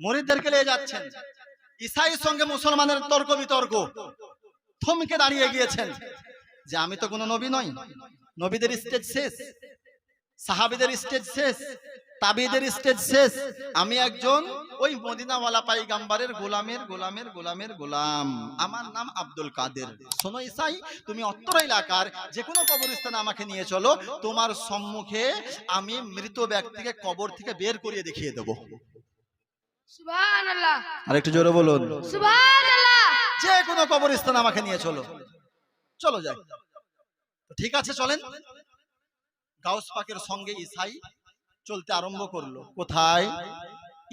মরিদদেরকে যাচ্ছেন। সঙ্গে মুসলমানের তর্ক বিতর্ক। থমকে দাঁড়িয়ে গিয়েছেন। যে আমি তো কোনো নবী নই। নবীদের স্টেজ শেষ। সাহাবিদের স্টেজ শেষ তাবিদের স্টেজ শেষ। আমি একজন ওই মদিনাওয়ালা পাইগাম্বারের গোলামের গোলামের গোলামের গোলাম। আমার নাম আব্দুল কাদের। শোনো ইসাই তুমি অত্তর এলাকার যে কোনো কবরস্থানে আমাকে নিয়ে চলো। তোমার সম্মুখে আমি মৃত ব্যক্তিকে কবর থেকে বের করিয়ে দেখিয়ে দেবো। আর একটু জোরে বলুন। যে কোনো কবরস্থানে আমাকে নিয়ে চলো। চলো যাই। ঠিক আছে চলেন। গাউস পাকের সঙ্গে ইসাই চলতে আরম্ভ করল। কোথায়?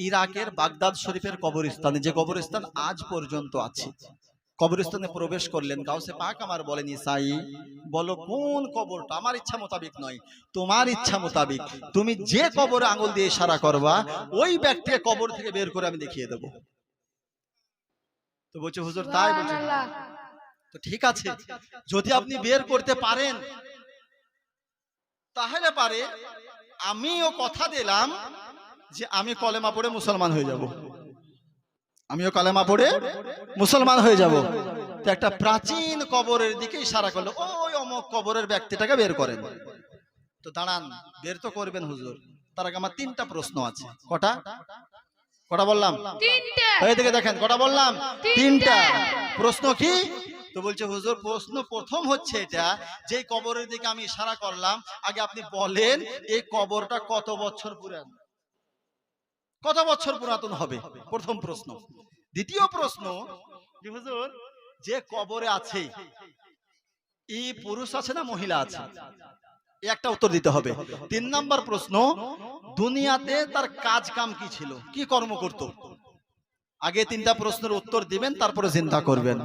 ইরাকের বাগদাদ শরীফের কবরস্থানে যে কবরস্থান আজ পর্যন্ত আছে। কবরস্থানে প্রবেশ করলেন। গাউসে পাক আমার বলেন ইসাই বলো কোন কবরটা? আমার ইচ্ছা মোতাবিক নয় তোমার ইচ্ছা মোতাবিক। তুমি যে কবরে আঙুল দিয়ে ইশারা করবা ওই ব্যক্তিকে কবর থেকে বের করে আমি দেখিয়ে দেবো। তো বলছে হুজুর তাই বলছে। তো ঠিক আছে যদি আপনি বের করতে পারেন তাহলে পারে আমিও কথা দিলাম যে আমি কলেমা পড়ে মুসলমান হয়ে যাব। আমিও কলেমা পড়ে মুসলমান হয়ে যাব। তো একটা প্রাচীন কবরের দিকে ইশারা করল ওই অমক কবরের ব্যক্তিটাকে বের করেন। তো দাঁড়ান বের তো করবেন হুজুর। তার আগে আমার তিনটা প্রশ্ন আছে। কটা? কটা বললাম? তিনটে। এই দিকে দেখেন কটা বললাম? তিনটা। প্রশ্ন কি? তো বলছে, হুজুর, প্রশ্ন প্রথম হচ্ছে এটা, যে কবরের দিকে আমি ইশারা করলাম, আগে আপনি বলেন, এই কবরটা কত বছর পুরান কত বছর পুরাতন হবে? প্রথম প্রশ্ন। দ্বিতীয় প্রশ্ন হুজুর, যে কবরে আছে এই পুরুষ আছে না মহিলা আছে? একটা উত্তর দিতে হবে। তিন নাম্বার প্রশ্ন, দুনিয়াতে তার কাজ কাম কি ছিল? কি কর্ম করত? আগে তিনটা প্রশ্নের উত্তর দিবেন, তারপরে চিন্তা করবেন।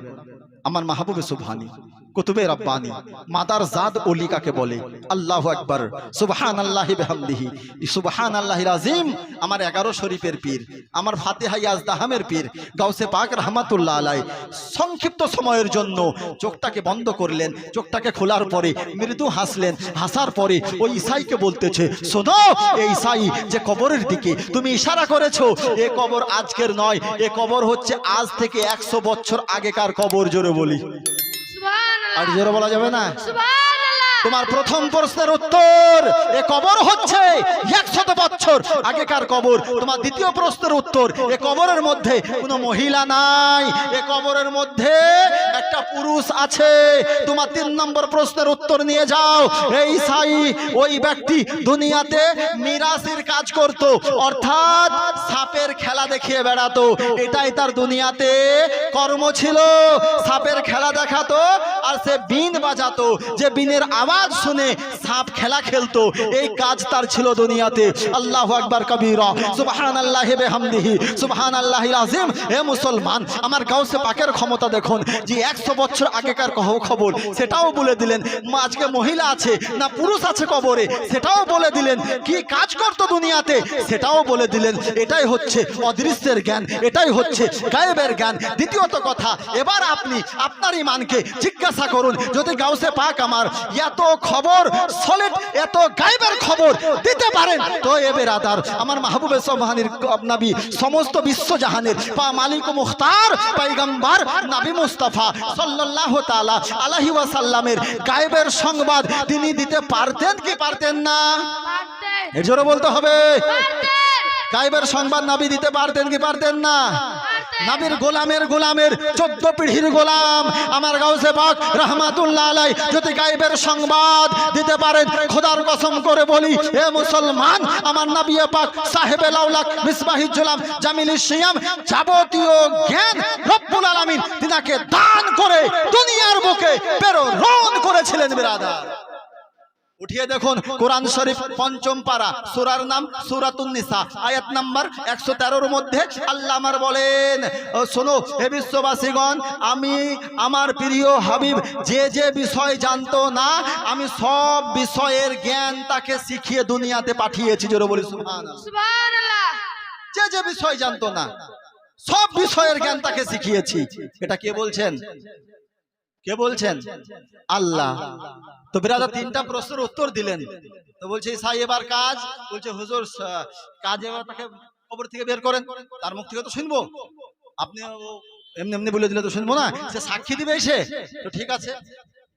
আমার মাহবুবে সুবহানি, কুতুবে রাব্বানি, মাদার জাদ বলে? আল্লাহু আকবার, সুবহানাল্লাহি বিহামদিহি সুবহানাল্লাহিল আযীম আমার 11 শরীফের পীর, আমার ফাতিহা ইয়াজদাহামের পীর গাউসে পাক রাহমাতুল্লাহ আলাই সংক্ষিপ্ত সময়ের জন্য চোখটাকে বন্ধ করলেন, চোখটাকে খোলার পরে মৃদু হাসলেন, হাসার পরে ওই ঈসাইকে বলতেছে, শোনো এই ঈসাই যে কবরের দিকে তুমি ইশারা করেছ, এ কবর আজকের নয়, এ কবর হচ্ছে আজ থেকে একশো বছর আগেকার কবর জোরে বলি। আর জোরে বলা যাবে না? তোমার প্রথম প্রশ্নের উত্তর। এ কবর হচ্ছে একশত বছর। আগেকার কবর, তোমার দ্বিতীয় প্রশ্নের উত্তর। এ কবরের মধ্যে কোনো মহিলা নাই। এ কবরের মধ্যে একটা পুরুষ আছে। তোমার তিন নম্বর প্রশ্নের উত্তর নিয়ে যাও। এই সাই ওই ব্যক্তি দুনিয়াতে মিরাসির কাজ করত। অর্থাৎ সাপের খেলা দেখিয়ে বেড়াতো। এটাই তার দুনিয়াতে কর্ম ছিল। সাপের খেলা দেখাতো আর সে বিন বাজাতো। যে বিনের আওয়াজ শুনে সাপ খেলা খেলতো। এই কাজ তার ছিল দুনিয়াতে। আল্লাহু আকবার কবীরা, সুবহানাল্লাহি বিহামদিহি, সুবহানাল্লাহিল আযীম। হে মুসলমান, আমার গাউসে পাকের ক্ষমতা দেখুন। যে 100 বছর আগেকার কহ খবর, সেটাও বলে দিলেন। আজকে মহিলা আছে না পুরুষ আছে কবরে, সেটাও বলে দিলেন। কি কাজ করতো দুনিয়াতে? সেটাও বলে দিলেন। এটাই হচ্ছে অদৃশ্যের জ্ঞান, এটাই হচ্ছে গায়েবের জ্ঞান। দ্বিতীয়ত কথা, এবার আপনি আপনার ইমানকে জিজ্ঞাসা করুন, যদি গাউসে পাক আমার এত খবর সলিড এত গায়েবের খবর দিতে পারেন। তো এ বেরাদার আমার মাহবুবে সোবহানির নবী সমস্ত বিশ্ব বিশ্বজাহানের পা মালিক মুখতার পাইগাম্বার নাবি মুস্তাফা সাল্লাল্লাহু তালা আলাইহি ওয়াসাল্লামের গায়েবের সংবাদ তিনি দিতে পারতেন কি পারতেন না? এর জোরে বলতে হবে। গায়েবের সংবাদ নাবি দিতে পারতেন কি পারতেন না? নাবির গোলামের গোলামের চোদ্দ পিঢ়ির গোলাম। আমার গাউসে পাক রহমাতুল্লাহ আলাই যদি গায়েবের সংবাদ দিতে পারেন, খোদার কসম করে বলি হে মুসলমান, আমার নবিয়ে পাক সাহেবে লাউলাক মিসবাহিজুলাম জামিল সিয়াম যাবতীয় জ্ঞান রব্বুল আলামিন তিনাকে দান করে দুনিয়ার বুকে প্রেরণ করেছিলেন, বিরাদার। উঠিয়ে দেখুন কোরআন শরীফ পঞ্চম পারা সুরার নাম সুরাতুন নিসা আয়াত নাম্বার একশো তেরোর মধ্যে আল্লাহ আমার বলেন ও শোনো হে বিশ্ববাসীগণ আমি আমার প্রিয় হাবিব যে যে বিষয় জানতো না আমি সব বিষয়ের জ্ঞান তাকে শিখিয়ে দুনিয়াতে পাঠিয়েছি জোরে বলি যে যে বিষয় জানতো না সব বিষয়ের জ্ঞান তাকে শিখিয়েছি। এটা কে বলছেন? কে বলছেন? আল্লাহ। তো বিরাদা তিনটা প্রশ্নের উত্তর দিলেন। তো বলছে সাই এবার কাজ। বলছে, হুজুর কাজ এবার তাকে কবর থেকে বের করেন। তার মুখ থেকে তো শুনব। আপনি এমনি এমনি বলে দিলে তো শুনব না। সে সাক্ষী দিবে এসে। তো ঠিক আছে।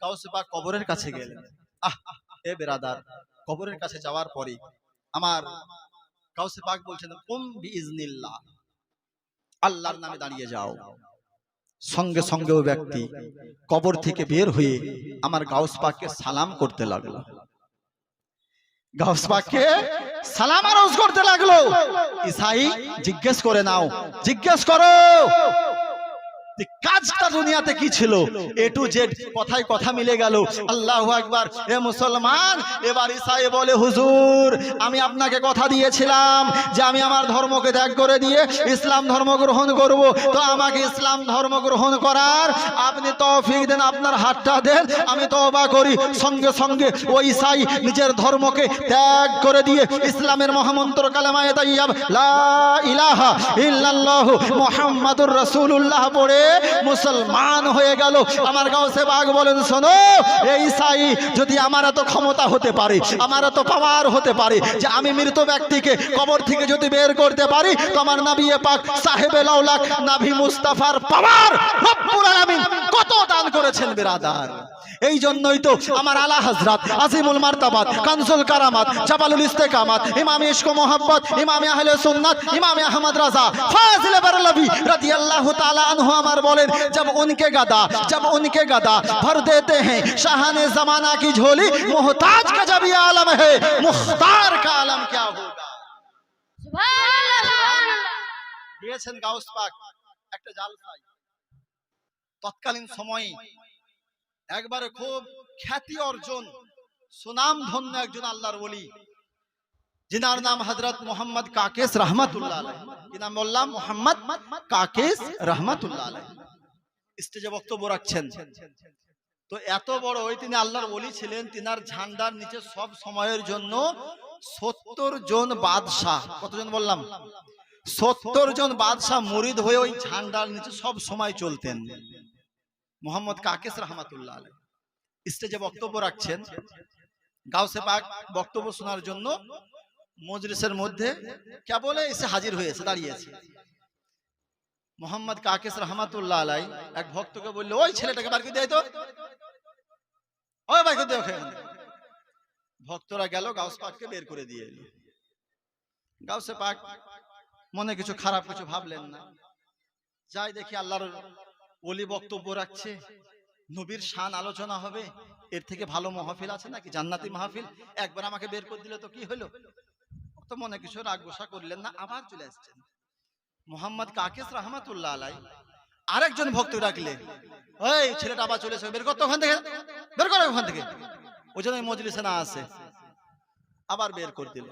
কাউসে বা কবরের কাছে গেলেন। আহ, এ বেরাদার, কবরের কাছে যাওয়ার পরে আমার কাউসে পাক বলছেন, কুম বিইজনিল্লাহ, আল্লাহর নামে দাঁড়িয়ে যাও। সঙ্গে সঙ্গে ও ব্যক্তি কবর থেকে বের হয়ে আমার গাউস পাককে সালাম করতে লাগল। গাউস পাককে সালাম আরজ করতে লাগল। ইসাই জিজ্ঞেস করে নাও, জিজ্ঞেস করো কাজটা দুনিয়াতে কি ছিল? এ টু জেড কথায় কথা মিলে গেল। আল্লাহ একবার এ মুসলমান, এবার ইসাই বলে, হুজুর, আমি আপনাকে কথা দিয়েছিলাম যে আমি আমার ধর্মকে ত্যাগ করে দিয়ে ইসলাম ধর্ম গ্রহণ করব। তো আমাকে ইসলাম ধর্ম গ্রহণ করার আপনি তৌফিক দেন, আপনার হাতটা দেন, আমি তওবা করি। সঙ্গে সঙ্গে ওই ইসাই নিজের ধর্মকে ত্যাগ করে দিয়ে ইসলামের মহামন্ত্র কালামায়ে তাইয়াব লা ইলাহা ইল্লাল্লাহ মুহাম্মাদুর রাসূলুল্লাহ পড়ে মুসলমান হয়ে গেল। আমার গাউসে বাঘ বলেন, শোনো এই সাই যদি আমার এত ক্ষমতা হতে পারে, আমার এত পাওয়ার হতে পারে, যে আমি মৃত ব্যক্তিকে কবর থেকে যদি বের করতে পারি, তো আমার নবী পাক সাহেবে লাউলাক নাভি মুস্তাফার পাওয়ার রব্বুল কত দান করেছেন, বিরাদার? এই জন্যই তো আমার আলা হজরত আজিমুল মারতাবাত কানসুল কারামাত জাবালুল ইস্তেকামাত ইমাম ইশক মোহাম্মদ ইমাম আহলে সুন্নাত ইমাম আহমদ রাজা ফাজিল বরলভি রাদিয়াল্লাহু তাআলা আনহু আমার বলেন जब उनके गदा जब उनके गदा भर देते हैं शाहाने जमाना की झोली मोहताज का जब ये आलम है मुख्तार का आलम क्या होगा সুবহানাল্লাহ সুবহানাল্লাহ দিয়েছেন গাউস পাক একটা জালসাই তৎকালীন সময়ে একবারে খুব খ্যাতি অর্জন, সুনাম ধন্য একজন আল্লাহর বলি যিনার নাম হজরত মোহাম্মদ কাকেশ রহমতুল্লাহ কি নাম বললাম? মোহাম্মদ কাকেশ রহমতুল্লাহ স্টেজে বক্তব্য রাখছেন। তো এত বড় ওই তিনি আল্লাহর বলি ছিলেন, তিনার ঝান্ডার নিচে সব সময়ের জন্য সত্তর জন বাদশাহ, কতজন বললাম? সত্তর জন বাদশাহ মরিদ হয়ে ওই ঝান্ডার নিচে সব সময় চলতেন। মোহাম্মদ কাকেস রহমাতুল্লাহ আলাইহ। স্টেজে বক্তব্য রাখছেন গাউসে পাক বক্তব্য শোনার জন্য মজলিসের মধ্যে কেবল এসে হাজির হয়েছে দাঁড়িয়েছে মোহাম্মদ কাকেস রহমাতুল্লাহ আলাই এক ভক্তকে বলল ওই ছেলেটাকে বার করে দেয় তো। ওই বার করে দেয় ভক্তরা গেল গাউস পাককে বের করে দিয়ে এলো। গাউসে পাক মনে কিছু খারাপ কিছু ভাবলেন না। যাই দেখি আল্লাহর ওলি বক্তব্য রাখছে, নবীর শান আলোচনা হবে, এর থেকে ভালো মাহফিল আছে নাকি? জান্নাতি মাহফিল? একবার আমাকে বের করে দিলে তো কি হলো? তো মনে কিছু রাগ গোসা করলেন না, আবার চলে আসছেন। মোহাম্মদ কাকেস রহমাতুল্লাহ আলাই, আরেকজন ভক্ত রাখলেন ওই ছেলেটা আবার চলে এসে বের করতো ওখান থেকে, বের করো ওখান থেকে। ওই জন্য মজলিসে না আসে, আবার বের করে দিল।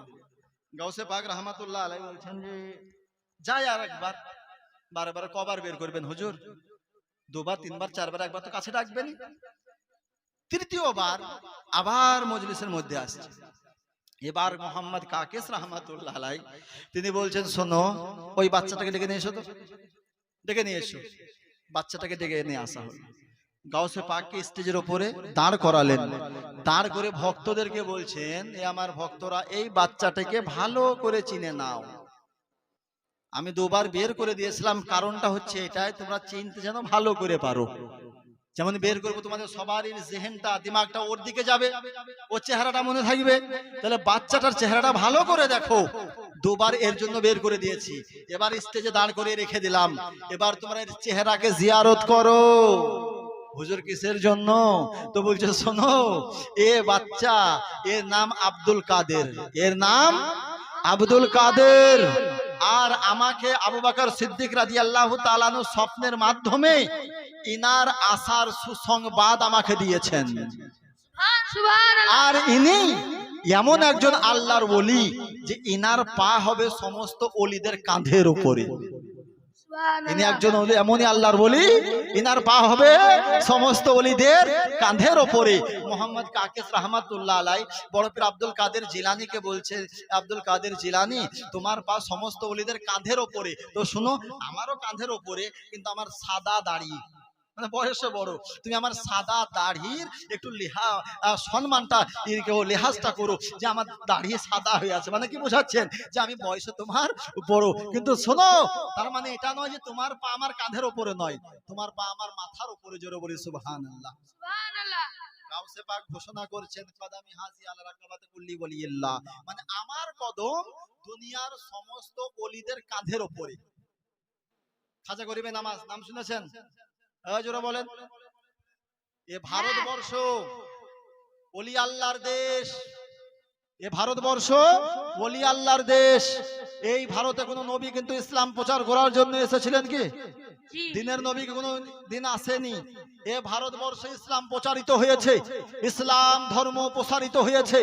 গাউসে পাক রহমাতুল্লাহ আলাই বলছেন যে, যাই আর একবার বারে বারে কবার বের করবেন হুজুর। দুবার, তিনবার, চারবার, একবার তো কাছে ডাকবেন তৃতীয়বার আবার মজলিসের মধ্যে আসছে। এবার মোহাম্মদ কাকেস রহমাতুল্লাহ আলাই তিনি বলছেন, শোনো, ওই বাচ্চাটাকে ডেকে নিয়ে এসো তো। ডেকে নিয়ে এসো। বাচ্চাটাকে ডেকে নিয়ে আসা হলো। গাউসে পাককে স্টেজের ওপরে দাঁড় করালেন। দাঁড় করে ভক্তদেরকে বলছেন, এ আমার ভক্তরা, এই বাচ্চাটাকে ভালো করে চিনে নাও। আমি দুবার বের করে দিয়েছিলাম। কারণটা হচ্ছে এটাই, তোমরা চিনতে যেন ভালো করে পারো। যেমন বের করব, তোমাদের সবারই জেহেনটা, দিমাগটা ওর দিকে যাবে ওর চেহারাটা মনে থাকবে। তাহলে বাচ্চাটার চেহারাটা ভালো করে দেখো। দুবার এর জন্য বের করে দিয়েছি। এবার স্টেজে দাঁড় করে রেখে দিলাম। এবার তোমরা এর চেহারাকে জিয়ারত করো। হুজুর কিসের জন্য? তো বলছে, শোনো, এ বাচ্চা, এর নাম আব্দুল কাদের। এর নাম আব্দুল কাদের। আর আমাকে আবু সিদ্দিক সিদ্দিক আল্লাহ তালানু স্বপ্নের মাধ্যমে ইনার আসার সুসংবাদ আমাকে দিয়েছেন। আর ইনি এমন একজন আল্লাহর ওলি যে ইনার পা হবে সমস্ত অলিদের কাঁধের উপরে। ইনি একজন এমনই আল্লাহর বলি ইনার পা হবে সমস্ত অলিদের কাঁধের ওপরে। মোহাম্মদ কাকেস রহমাতুল্লাহ আলাই বড় পীর আব্দুল কাদের জিলানিকে বলছে আব্দুল কাদের জিলানি তোমার পা সমস্ত অলিদের কাঁধের ওপরে। তো শুনো আমারও কাঁধের ওপরে কিন্তু আমার সাদা দাড়ি। মানে বয়সে বড়। তুমি আমার সাদা দাড়ির একটু লেহা সম্মানটা লেহাজটা করো যে আমার দাড়ি সাদা হয়ে আছে। মানে কি বোঝাচ্ছেন? যে আমি বয়সে তোমার বড়। কিন্তু শোনো তার মানে এটা নয় যে তোমার পা আমার কাঁধের ওপরে নয়। তোমার পা আমার মাথার উপরে জোরে বলি সুবহান আল্লাহ সুবহানাল্লাহ। গাউসে পাক ঘোষণা করছেন কদামি হাজি আলা রাকাবাতে কুল্লি ওয়ালিল্লাহ মানে আমার কদম দুনিয়ার সমস্ত ওলিদের কাঁধের উপরে খাজা গরিবে নামাজ নাম শুনেছেন? জোরে বলেন। এ ভারতবর্ষ ওলি আল্লাহর দেশ। এ ভারতবর্ষ ওলি আল্লাহর দেশ। এই ভারতে কোনো নবী কিন্তু ইসলাম প্রচার করার জন্য এসেছিলেন কি? দিনের নবী কোনো দিন আসেনি। এ ভারতবর্ষে ইসলাম প্রচারিত হয়েছে। ইসলাম ধর্ম প্রসারিত হয়েছে।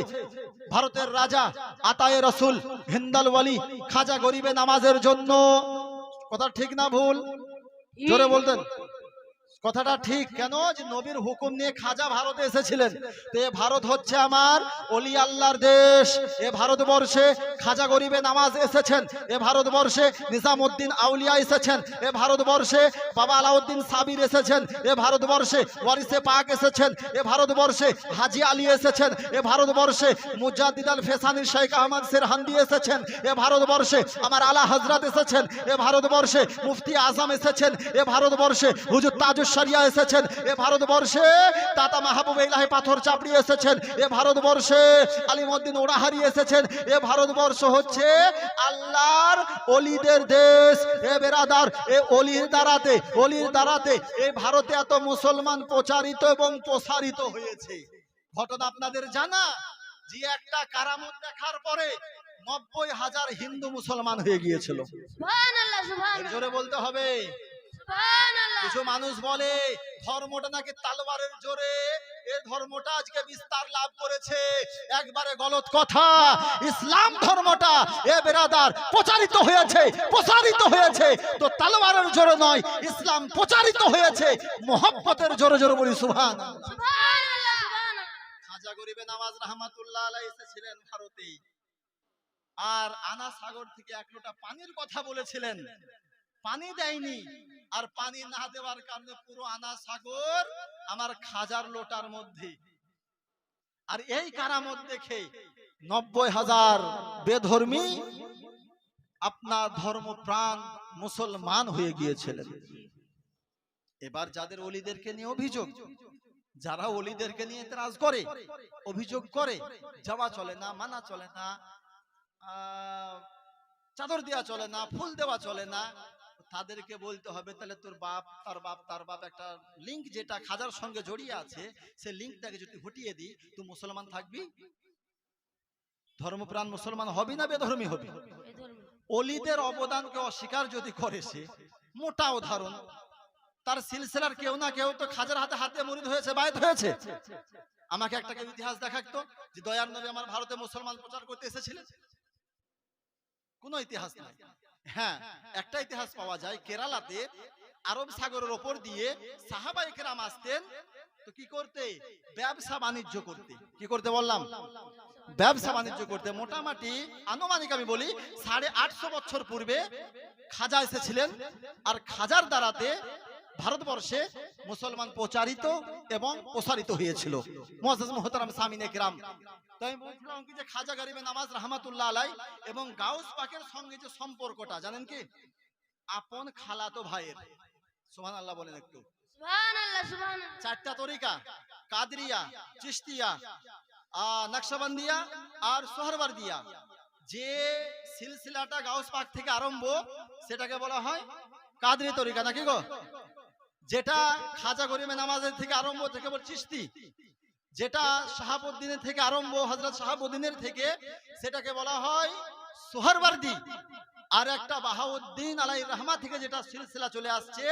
ভারতের রাজা আতায়ে রসুল হিন্দাল ওয়ালি খাজা গরিবে নামাজের জন্য। কথা ঠিক না ভুল? জোরে বলতেন। কথাটা ঠিক কেন? যে নবীর হুকুম নিয়ে খাজা ভারতে এসেছিলেন। তো এ ভারত হচ্ছে আমার অলি আল্লাহর দেশ। এ ভারতবর্ষে খাজা গরিবে নামাজ এসেছেন। এ ভারতবর্ষে নিজামুদ্দিন আউলিয়া এসেছেন। এ ভারতবর্ষে বাবা আলাউদ্দিন সাবির এসেছেন। এ ভারতবর্ষে ওয়ারিসে পাক এসেছেন। এ ভারতবর্ষে হাজি আলী এসেছেন। এ ভারতবর্ষে মুজাদ্দিদ ফেসানি শেখ আহমদ সেরহান্দি এসেছেন। এ ভারতবর্ষে আমার আলা হজরত এসেছেন। এ ভারতবর্ষে মুফতি আজম এসেছেন। এ ভারতবর্ষে হুজুর তাজুস শরিয়া এসেছেন। এ ভারতবর্ষে তাতা মাহবুব ইলাহি পাথর চাপড়ি এসেছেন। এ ভারতবর্ষে আলিমউদ্দিন ওরাহারি এসেছেন। এ ভারতবর্ষ হচ্ছে আল্লাহর অলিদের দেশ। এ বেরাদার এ অলির দ্বারাতে অলির দ্বারাতে এই ভারতে এত মুসলমান প্রচারিত এবং প্রসারিত হয়েছে। ঘটনা আপনাদের জানা? যে একটা কারামত দেখার পরে নব্বই হাজার হিন্দু মুসলমান হয়ে গিয়েছিল। জোরে বলতে হবে। কিছু মানুষ বলে ধর্মটা নাকি জোরে? এই ধর্মটা আজকে বিস্তার লাভ করেছে। একবারে গলত কথা ইসলাম ধর্মটা এ বেরাদার প্রচারিত হয়েছে প্রসারিত হয়েছে। তো জোরে নয় ইসলাম প্রচারিত হয়েছে মোহাম্মতের জোরে জোরে বলি সুবহানাল্লাহ। খাজা গরিবে নামাজ রহমাতুল্লাহ আলাই এসেছিলেন ভারতে আর আনা সাগর থেকে এক লোটা পানির কথা বলেছিলেন। পানি দেয়নি। আর পানি না দেওয়ার কারণে পুরো আনা সাগর আমার খাজার লোটার মধ্যে। আর এই কারামত দেখে নব্বই হাজার বেধর্মী আপনার ধর্ম প্রাণ মুসলমান হয়ে গিয়েছিলেন। এবার যাদের অলিদেরকে নিয়ে অভিযোগ, যারা অলিদেরকে নিয়ে ত্রাস করে, অভিযোগ করে, যাওয়া চলে না, মানা চলে না চাদর দেওয়া চলে না, ফুল দেওয়া চলে না তাদেরকে বলতে হবে, তাহলে তোর বাপ, তার বাপ তার বাপ একটা লিঙ্ক যেটা খাজার সঙ্গে জড়িয়ে আছে সে লিঙ্কটাকে যদি হটিয়ে দিই, তুই মুসলমান থাকবি? ধর্মপ্রাণ মুসলমান হবি না বেধর্মী হবি? অলিদের অবদানকে অস্বীকার যদি করে সে, মোটা উদাহরণ, তার সিলসিলার কেউ না কেউ তো খাজার হাতে হাতে মরিদ হয়েছে বায়ত হয়েছে আমাকে একটা কেউ ইতিহাস দেখাতো যে দয়ার নবী আমার ভারতে মুসলমান প্রচার করতে এসেছিলেন। কোন ইতিহাস নাই। হ্যাঁ একটা ইতিহাস পাওয়া যায়, কেরালাতে আরব সাগরের ওপর দিয়ে সাহাবাই কেরাম আসতেন, তো কি করতে? ব্যবসা বাণিজ্য করতে। কি করতে বললাম? ব্যবসা বাণিজ্য করতে। মোটামুটি আনুমানিক আমি বলি, সাড়ে আটশো বছর পূর্বে খাজা এসেছিলেন, আর খাজার দ্বারাতে ভারতবর্ষে মুসলমান প্রচারিত এবং প্রসারিত হয়েছিল। মুআজ্জাজ মুহতারাম সামিনে কিরাম। তো আমি বলছিলাম কি যে খাজা গরিবে নামাজ রহমাতুল্লাহ আলাই এবং গাউস পাকের সঙ্গে যে সম্পর্কটা জানেন কি? আপন খালাতো ভাইয়ের। সুবহানাল্লাহ বলেন একটু। চারটা তরিকা কাদরিয়া চিস্তিয়া নকশবন্দিয়া আর সোহরবর্দিয়া। যে সিলসিলাটা গাউস পাক থেকে আরম্ভ সেটাকে বলা হয় কাদরি তরিকা নাকি গো? যেটা খাজা গরিমে নামাজের থেকে আরম্ভ থেকে চিস্তি যেটা শাহাবুদ্দিনের থেকে আরম্ভ হজরত শাহাবুদ্দিনের থেকে, সেটাকে বলা হয় সোহরবর্দি। আর একটা বাহাউদ্দিন আলাই রহমা থেকে যেটা সিলসিলা চলে আসছে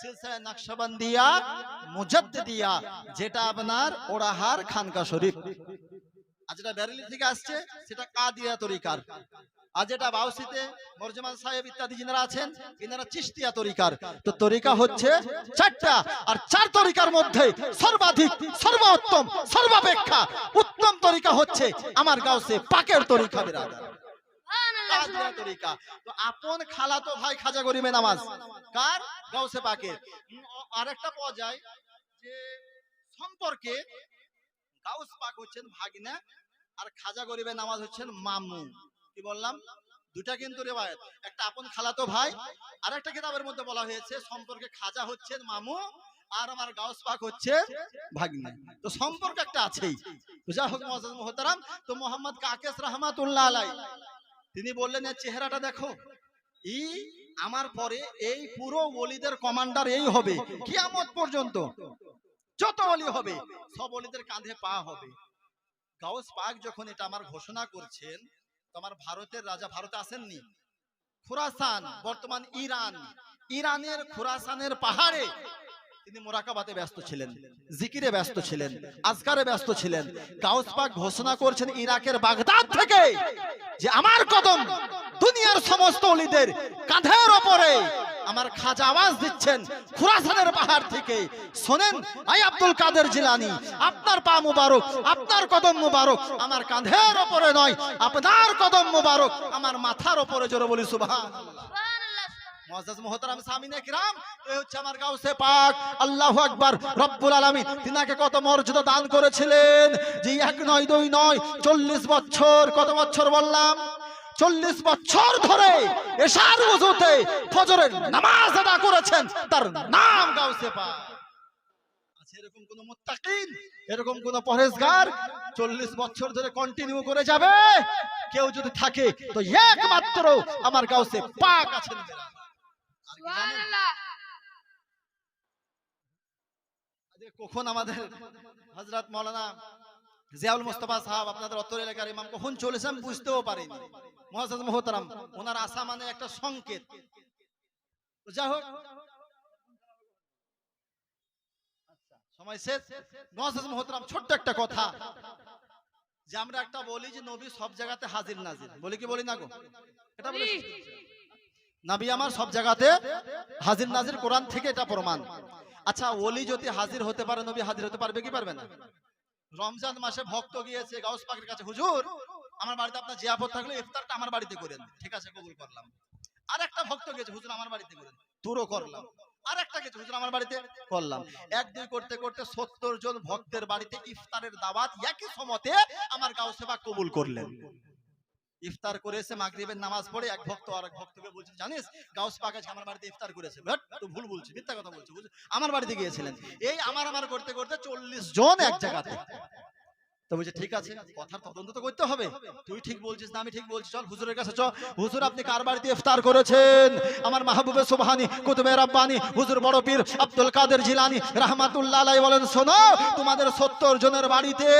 সিলসিলা নকশবন্দিয়া, মুজাদ্দিদিয়া, যেটা আপনার ওরাহার খানকা শরীফ। আর যেটা বেরেলি থেকে আসছে, সেটা কাদিয়া তরিকার। আর যেটা বাউসিতে মরজমান সাহেব ইত্যাদি যিনারা আছেন ইনারা চিস্তিয়া তরিকার। তো তরিকা হচ্ছে চারটা। আর চার তরিকার মধ্যে সর্বাধিক সর্বোত্তম সর্বাপেক্ষা উত্তম তরিকা হচ্ছে আমার গাউসে পাকের তরিকা বেরাদার। তরিকা? তো আপন খালা তো ভাই খাজা গরিবে নামাজ। কার? গাউসে অ- আরেকটা পাওয়া যায় যে সম্পর্কে গাউস পাক হচ্ছেন ভাগিনা আর খাজা গরিবে নামাজ হচ্ছেন মামু কি বললাম? দুটা কিন্তু রেওয়ায়ত। একটা আপন খালাতো ভাই আর একটা কিতাবের মধ্যে বলা হয়েছে, সম্পর্কে খাজা হচ্ছেন মামু, আর আমার গাউস পাক হচ্ছে ভাগিনা। তো সম্পর্ক একটা আছেই। যা হোক মুহতারাম, তো মোহাম্মদ কাকেস রহমাতুল্লাহ আলাই তিনি বললেন, এর চেহারাটা দেখো। ই আমার পরে এই পুরো ওলিদের কমান্ডার এই হবে। কিয়ামত পর্যন্ত যত অলি হবে, সব অলিদের কাঁধে পা হবে। গাউস পাক যখন এটা আমার ঘোষণা করছেন তো আমার ভারতের রাজা ভারতে আসেননি। খুরাসান, বর্তমান ইরান। ইরানের খুরাসানের পাহাড়ে তিনি মোরাকাবাতে ব্যস্ত ছিলেন, জিকিরে ব্যস্ত ছিলেন আজকারে ব্যস্ত ছিলেন। গাউসপাক ঘোষণা করছেন ইরাকের বাগদাদ থেকে যে আমার কদম দুনিয়ার সমস্ত অলিদের কাঁধের ওপরে। আমার খাজা আওয়াজ দিচ্ছেন খুরাসানের পাহাড় থেকে। শোনেন, আই আব্দুল কাদের জিলানি, আপনার পা মুবারক, আপনার কদম মুবারক, আমার কাঁধের ওপরে নয়, আপনার কদম মুবারক, আমার মাথার ওপরে জোরে বলি হচ্ছে আমার রব্বুল তিনাকে কত মর্যাদা দান করেছিলেন। যে এক নয়, দুই নয়, চল্লিশ বছর, কত বছর বললাম? চল্লিশ বছর ধরে এশার ওজুতে ফজরের নামাজ আদা করেছেন তার নাম গাউসে আছে এরকম কোন মুত্তাকিন এরকম কোন পরেজগার চল্লিশ বছর ধরে কন্টিনিউ করে যাবে? কেউ যদি থাকে তো একমাত্র আমার গাউসে পাক আছেন কখন আমাদের হজরত মৌলানা জিয়াউল মুস্তফা সাহাব আপনাদের অত্তর এলাকার ইমাম কখন চলেছে আমি বুঝতেও পারিনি। মহাজাজ মোহতারাম ওনার আশা মানে একটা সংকেত। যাই হোক। আচ্ছা, সময় শেষ। মহাজাজ মোহতারাম ছোট্ট একটা কথা। যে আমরা একটা বলি যে নবী সব জায়গাতে হাজির নাজির। বলি কি বলি না গো? এটা বলে নবী আমার সব জায়গাতে হাজির নাজির কোরআন থেকে এটা প্রমাণ। আচ্ছা ওলি যদি হাজির হতে পারে নবী হাজির হতে পারবে কি পারবে না? রমজান মাসে ভক্ত গিয়েছে, গাউস পাকের কাছে, হুজুর, আমার বাড়িতে আপনার জিয়াপত থাকলে ইফতারটা আমার বাড়িতে করেন। ঠিক আছে, কবুল করলাম। আর একটা ভক্ত গেছে হুজুর, আমার বাড়িতে করেন। তুরও করলাম। আমার বাড়িতে করলাম। এক দুই করতে করতে সত্তর জন ভক্তের বাড়িতে ইফতারের দাওয়াত একই সমতে আমার গাউসে পাক কবুল করলেন। ইফতার করেছে, মাগরিবের নামাজ পড়ে এক ভক্ত আর এক ভক্তকে বলছে, জানিস, গাউস পাক আজকে আমার বাড়িতে ইফতার করেছে। বাট তো ভুল বলছি, মিথ্যা কথা বলছিস আমার বাড়িতে গিয়েছিলেন। এই আমার আমার করতে করতে চল্লিশ জন এক জায়গাতে। বলছে ঠিক আছে, কথার তদন্ত তো করতে হবে। তুই ঠিক বলছিস না, আমি ঠিক বলছি। চল, হুজুরের কাছে হুজুর, আপনি কার বাড়িতে ইফতার করেছেন? আমার হুজুর বড় পীর আব্দুল কাদের জিলানি বলেন, শোনো, তোমাদের সত্তর জনের বাড়িতে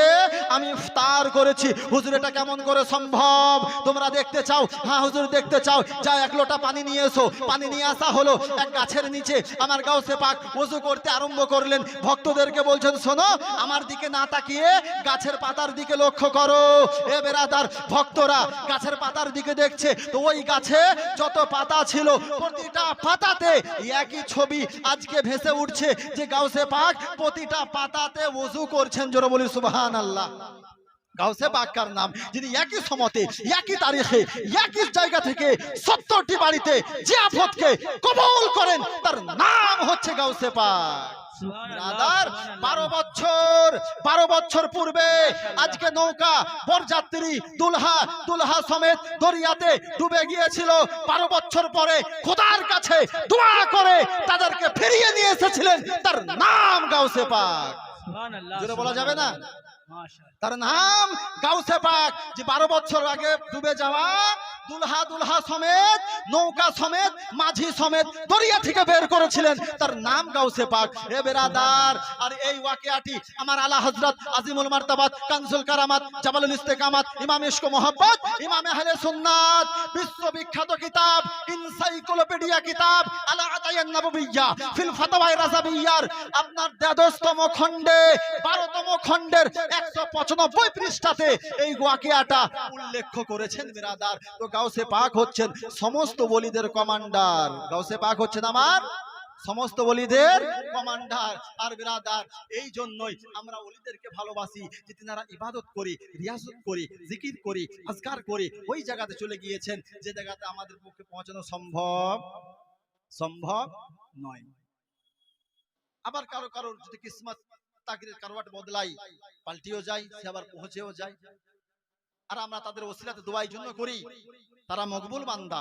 আমি ইফতার করেছি। হুজুর, এটা কেমন করে সম্ভব? তোমরা দেখতে চাও? হ্যাঁ হুজুর, দেখতে চাও। যা, এক লোটা পানি নিয়ে এসো। পানি নিয়ে আসা হলো এক গাছের নিচে। আমার গাউসে পাক ওযু করতে আরম্ভ করলেন। ভক্তদেরকে বলছেন, শোনো, আমার দিকে না তাকিয়ে গাছের পাতার দিকে লক্ষ্য করো। এ বেরাদার ভক্তরা গাছের পাতার দিকে দেখছে। তো ওই গাছে যত পাতা ছিল, প্রতিটা পাতাতে একই ছবি আজকে ভেসে উঠছে যে গাউসে পাক প্রতিটা পাতাতে ওযু করছেন জোরে বলি সুবহানাল্লাহ। গাউসে পাক্কার নাম। যিনি একই সমতে, একই তারিখে, একই জায়গা থেকে সত্তরটি বাড়িতে যে আফতকে কবুল করেন, তার নাম হচ্ছে গাউসে পাক। বারো বছর বারো বছর পূর্বে আজকে নৌকা বরযাত্রী দুলহা দুলহা সমেত দরিয়াতে ডুবে গিয়েছিল। বারো বছর পরে খোদার কাছে দোয়া করে তাদেরকে ফিরিয়ে নিয়ে এসেছিলেন। তার নাম গাউসে পাক। বলা যাবে না? তার নাম গাউসে পাক যে বারো বছর আগে ডুবে যাওয়া দুলহা দুলহা সমেত, নৌকা সমেত, মাঝি সমেত দরিয়া থেকে বের করেছিলেন। তার নাম গাউসে পাক। এ বেরাদার, আর এই ওয়াকিয়াটি আমার আলা হযরত আজিমুল মার্তাবাত, কানজুল কারামাত জামালুল ইস্তেকামাত, ইমাম ইশক মোহাব্বত, ইমাম আহলে সুন্নাত, বিশ্ববিখ্যাত কিতাব ইনসাইক্লোপিডিয়া কিতাব, আলা আতায়ান নববিয়্যা ফিল ফাতাওয়ায়ে রাজাবিয়্যার আপনার দ্বাদশতম খণ্ডে, বারোতম খণ্ডের একশো পঁচানব্বই পৃষ্ঠাতে এই ওয়াকিয়াটা উল্লেখ করেছেন বিরাদার। তো গাউসে পাক হচ্ছেন সমস্ত বলিদের কমান্ডার। গাউসে পাক হচ্ছেন আমার সমস্ত বলিদের কমান্ডার। আর বিরাদার, এই জন্যই আমরা অলিদেরকে ভালোবাসি যে তিনারা ইবাদত করি, রিয়াজত করি, জিকির করি, আজকার করি। ওই জায়গাতে চলে গিয়েছেন যে জায়গাতে আমাদের পক্ষে পৌঁছানো সম্ভব সম্ভব নয়। আবার কারও কারোর যদি কিসমত তাকরির কারোয়াট বদলাই, পাল্টিও যায়, সে আবার পৌঁছেও যায়। আর আমরা তাদের ওসিলাতে দোয়াই জন্য করি। তারা মকবুল বান্দা।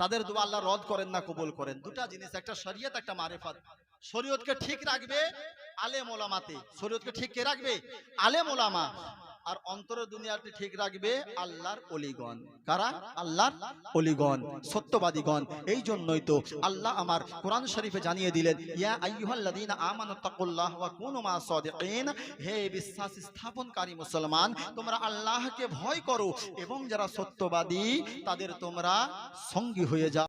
তাদের দোয়া আল্লাহ রদ করেন না, কবুল করেন। দুটা জিনিস, একটা শরীয়ত, একটা মারেফাত। শরীয়তকে ঠিক রাখবে আলেম ওলামাতে। শরীয়তকে ঠিক কে রাখবে? আলেম ওলামা। আর অন্তরের দুনিয়াটি ঠিক রাখবে আল্লাহর অলিগণ। কারা? আল্লাহর অলিগণ, সত্যবাদীগণ। এই জন্যই তো আল্লাহ আমার কোরআন শরীফে জানিয়ে দিলেন, ইয়া আইয়ুহাল্লাযীনা আমানু তাকুল্লাহ ওয়া কুনু মা সাদিকিন। হে বিশ্বাস স্থাপনকারী মুসলমান, তোমরা আল্লাহকে ভয় করো এবং যারা সত্যবাদী, তাদের তোমরা সঙ্গী হয়ে যাও।